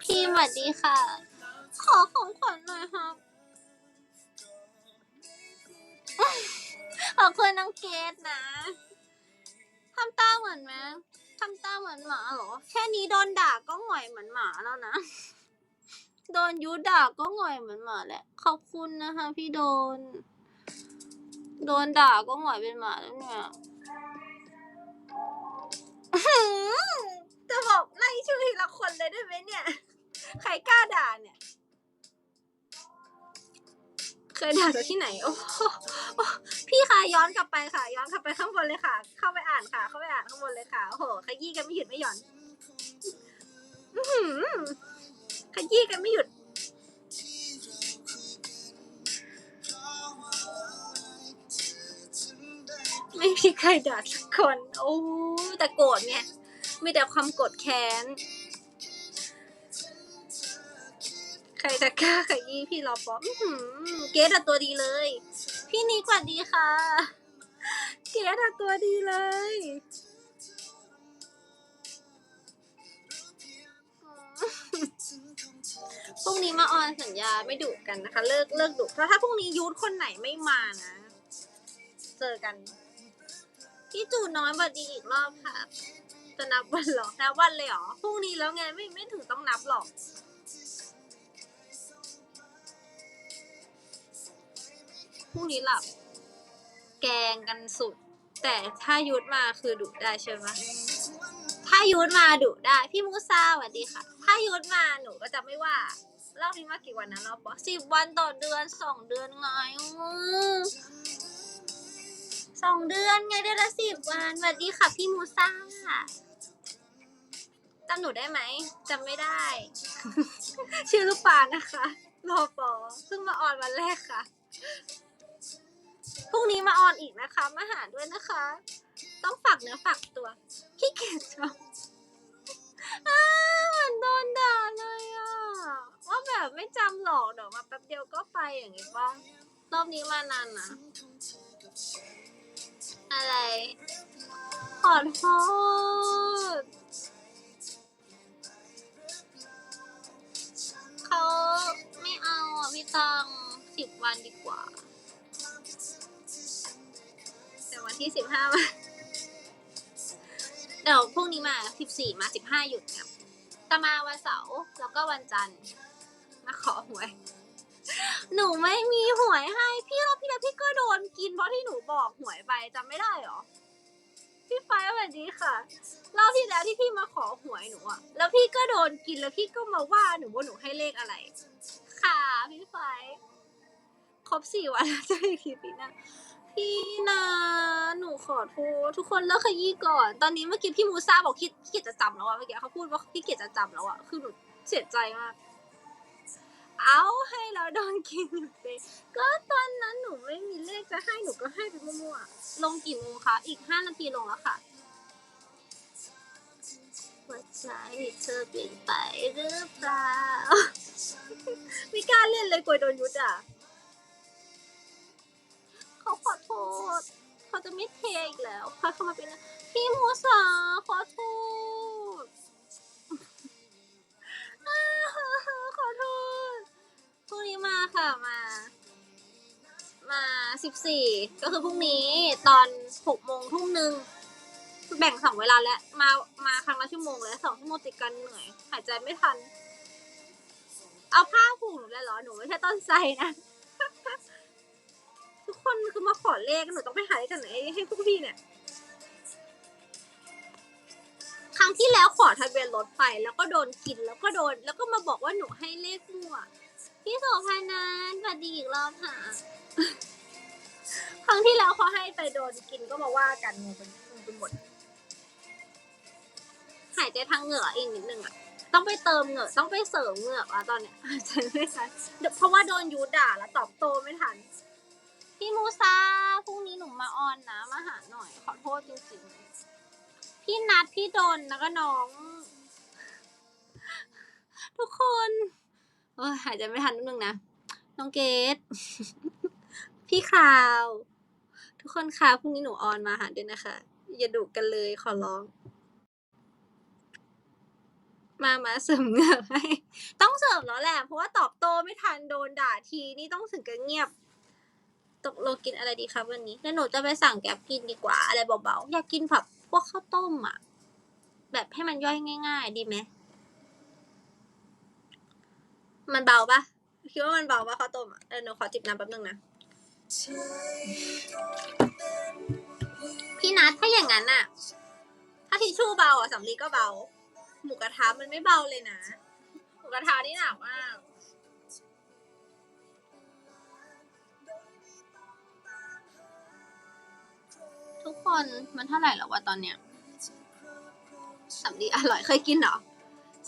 พี่สวัสดีค่ะ ขอของขวัญหน่อยครับ ขอบคุณน้องเกดนะทำตาเหมือนไหมทำตาเหมือนหมาเหรอ แค่นี้โดนด่าก็หงอยเหมือนหมาแล้วนะ โดนยุด่าก็หงอยเหมือนหมาแหละ ขอบคุณนะคะ พี่โดน โดนด่าก็หงอยเป็นหมาแล้วเนี่ยอื้อหือจะบอกไล่ชื่อทีละ เลยได้ไหมเนี่ย ใครกล้าด่าเนี่ย เคยด่าจากที่ไหน โอ้โหโอ้พี่คะย้อนกลับไปค่ะ ย้อนกลับไปข้างบนเลยค่ะ เข้าไปอ่านค่ะ เข้าไปอ่านข้างบนเลยค่ะ โอ้โห ขยี้กันไม่หยุดไม่หย่อน อื้อหือขยี้กันไม่หยุด ไม่มีใครด่าสักคน โอ้แต่โกรธไงมีแต่ความโกรธแค้น ใครจะกล้าขยี้พี่รอปออื้อหือเกดอะตัวดีเลย พี่นิกสวัสดีค่ะ เกดอะตัวดีเลยพรุ่งนี้มาออนสัญญาไม่ดุกันนะคะ เลิกเลิกดุเพราะถ้าพรุ่งนี้ยูทคนไหนไม่มานะ เจอกันพี่จูน้อยสวัสดีอีกรอบค่ะจะนับวันหรอนับวันเลยเหรอพรุ่งนี้แล้วไงไม่ไม่ถึงต้องนับหรอก พรุ่งนี้หลับ แกงกันสุด แต่ถ้ายุดมาคือดุได้ใช่ไหมถ้ายุดมาดุได้ พี่มูซาสวัสดีค่ะ ถ้ายุดมาหนูก็จะไม่ว่าเล่านี้มากี่วันนะเราบอกสิบวันต่อเดือนสองเดือนไงอือสองเดือนไงเดือนละสิบวันสวัสดีค่ะ พี่มูซาจำหนูได้ไหมจำไม่ได้ ชื่อลูกปานะคะรอปอเพิ่งมาออนวันแรกค่ะ พรุ่งนี้มาออนอีกนะคะ มาหาด้วยนะคะ ต้องฝากเนื้อฝากตัวขี้เกียจชอบอ้ามือนโดนด่าเลยอะว่าแบบไม่จำหรอกเดี๋ยวมาแป๊บเดียวก็ไปอย่างงี้ป่ะรอบนี้มานานนะอะไร ขอโทษเขาไม่เอาอะพี่ตังสิบวันดีกว่า ที่สิบห้ามาเดี๋ยวพรุ่งนี้มาสิบสี่มาสิบห้าหยุดเนี่ยจะมาวันเสาร์แล้วก็วันจันทร์มาขอหวย หนูไม่มีหวยให้ พี่รอบพี่แล้วพี่ก็โดนกินเพราะที่หนูบอกหวยไปจำไม่ได้หรอ พี่ไฟสวัสดีค่ะรอบที่แล้วที่พี่มาขอหวยหนูอะแล้วพี่ก็โดนกินแล้วพี่ก็มาว่าหนูว่าหนูให้เลขอะไร ค่ะ พี่ไฟครบสี่วันแล้วจะอีกทีปีหน้า พี่นะหนูขอโทษทุกคนเลิกขยี้ก่อน ตอนนี้เมื่อกี้พี่มูซาบอกขี้ขี้เกียจจะจำแล้วอะเมื่อกี้เขาพูดว่าพี่เกียจจะจำแล้วอะคือหนูเสียใจมาก เอาให้เราโดนกินอยู่ไปก็ตอนนั้นหนูไม่มีเลขจะให้หนูก็ให้ไปมั่วๆลงกี่โมงคะอีกห้านาทีลงแล้วค่ะหัวใจเธอเปลี่ยนไปหรือเปล่า ไม่กล้าเล่นเลยกลัวโดนยุดอะ เขาขอโทษ เขาจะไม่เทอีกแล้วค่อยเข้ามาเป็นนะพี่มูสาขอโทษขอโทษพรุ่งนี้มาค่ะมา มาสิบสี่ก็คือพรุ่งนี้ตอนหกโมงทุ่มหนึ่งแบ่งสองเวลาแล้วมามาครั้งละชั่วโมงแล้วสองชั่วโมงติดกันเหนื่อย หายใจไม่ทัน เอาผ้าผูกหนูเลยเหรอ หนูไม่ใช่ต้นไทรนะ ทุกคนคือมาขอเลขหนูต้องไปหาเลขกันไหนให้พวกพี่เนี่ย ครั้งที่แล้วขอทะเบียนรถไปแล้วก็โดนกินแล้วก็โดน แล้วก็มาบอกว่าหนูให้เลขมั่วพี่โสภานันสวัสดีอีกรอบค่ะ ครั้งที่แล้วเขาให้ไปโดนกินก็มาว่ากันงงเป็นไปหมดหายใจทางเหงื่ออีกนิดนึงอะต้องไปเติมเหงือกต้องไปเสริมเหงือกอะตอนเนี้ยหายใจไม่ทันเพราะว่าโดนยูด่าแล้วตอบโต้ไม่ทัน พี่มูซาพรุ่งนี้หนูมาออนนะ มาหาหน่อย ขอโทษจริงๆ พี่นัดพี่ดนแล้วก็น้อง ทุกคนเออหายใจไม่ทันนิดนึงนะ น้องเกด พี่คราว ทุกคนคะพรุ่งนี้หนูออนมาหาด้วยนะคะ อย่าดุกันเลยขอร้อง มามาเสริมเงือกให้ ต้องเสริมแล้วแหละ เพราะว่าตอบโต้ไม่ทันโดนด่าทีนี่ต้องถึงกับเงียบ ตกลงกินอะไรดีครับวันนี้แล้วหนูจะไปสั่งแก๊บกินดีกว่า อะไรเบาๆอยากกินแบบพวกข้าวต้มอะแบบให้มันย่อยง่าย ๆ ดีไหมมันเบาปะคิดว่ามันเบาปะข้าวต้มอะเออหนูขอจิบน้ำแป๊บนึงนะพี่นัทถ้าอย่างนั้นน่ะถ้าทิชชู่เบาอะสำลีก็เบา หมูกระทะมันไม่เบาเลยนะ หมูกระทะนี่หนักมาก คนมันเท่าไหร่แล้ววะตอนเนี้ยสำลีอร่อยเคยกินเหรอ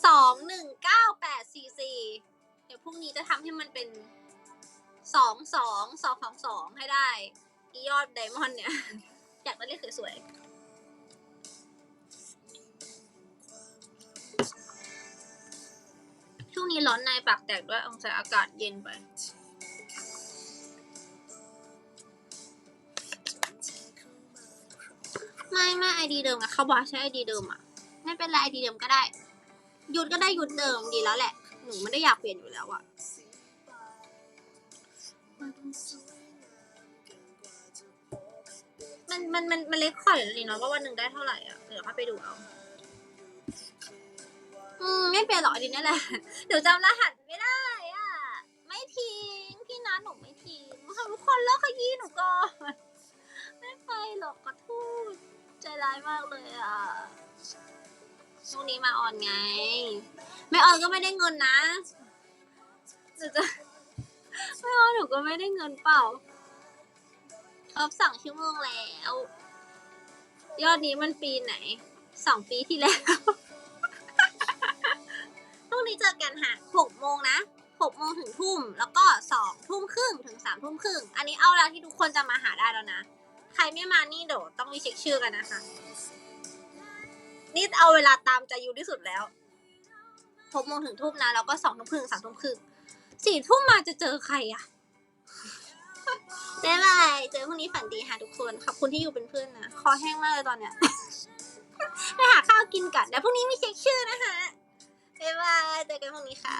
สองหนึ่งเก้าแปดสี่สี่เดี๋ยวพรุ่งนี้จะทำให้มันเป็นสองสองสองสองสองให้ได้อียอดไดมอนด์เนี่ย อยากได้เลขสวยๆช่วงนี้ร้อนในปากแตกด้วยองศาอากาศเย็นไป ไม่ไม่ไอดีเดิมอะเขาบอกให้ใช้ไอดีเดิมอะไม่เป็นไรไอดีเดิมก็ได้ หยุดก็ได้หยุดเดิมดีแล้วแหละ หนูไม่ได้อยากเปลี่ยนอยู่แล้วอะมันมันมันมันเล็กข่อยเลยเนาะว่าวันหนึ่งได้เท่าไหร่อะเดี๋ยวเข้าไปดูเอา อืมไม่เป็นหรอกไอดีนี่แหละเดี๋ยวจำรหัสไม่ได้อะไม่ทิ้งพี่นัทหนูไม่ทิ้งทุกคนเลิกขยี้หนูก่อนไม่ไปหรอกขอโทษใจร้ายมากเลยอะช่วงนี้มาออนไง ไม่ออนก็ไม่ได้เงินนะหนูจะไม่ออนหนูก็ไม่ได้เงินเปล่าครบสองชั่วโมงแล้ว ยอดนี้มันปีไหน สองปีที่แล้วพรุ่งนี้เจอกันค่ะหกโมงนะหกโมงถึงทุ่ม แล้วก็สองทุ่มครึ่งถึงสามทุ่มครึ่ง อันนี้เอาเวลาที่ทุกคนจะมาหาได้แล้วนะ ใครไม่มานี่เดี๋ยวต้องรีเช็คชื่อกันนะคะ นี่เอาเวลาตามใจยูที่สุดแล้วหกโมงถึงทุ่มนะแล้วก็สองทุ่มครึ่งสามทุ่มครึ่งสี่ทุ่มมาจะเจอใครอะบ๊ายบายเจอพรุ่งนี้ฝันดีค่ะทุกคนขอบคุณที่อยู่เป็นเพื่อนนะคอแห้งมากเลยตอนเนี้ยไปหาข้าวกินกันเดี๋ยวพรุ่งนี้มีเช็คชื่อนะคะบ๊ายบายเจอกันพรุ่งนี้ค่ะ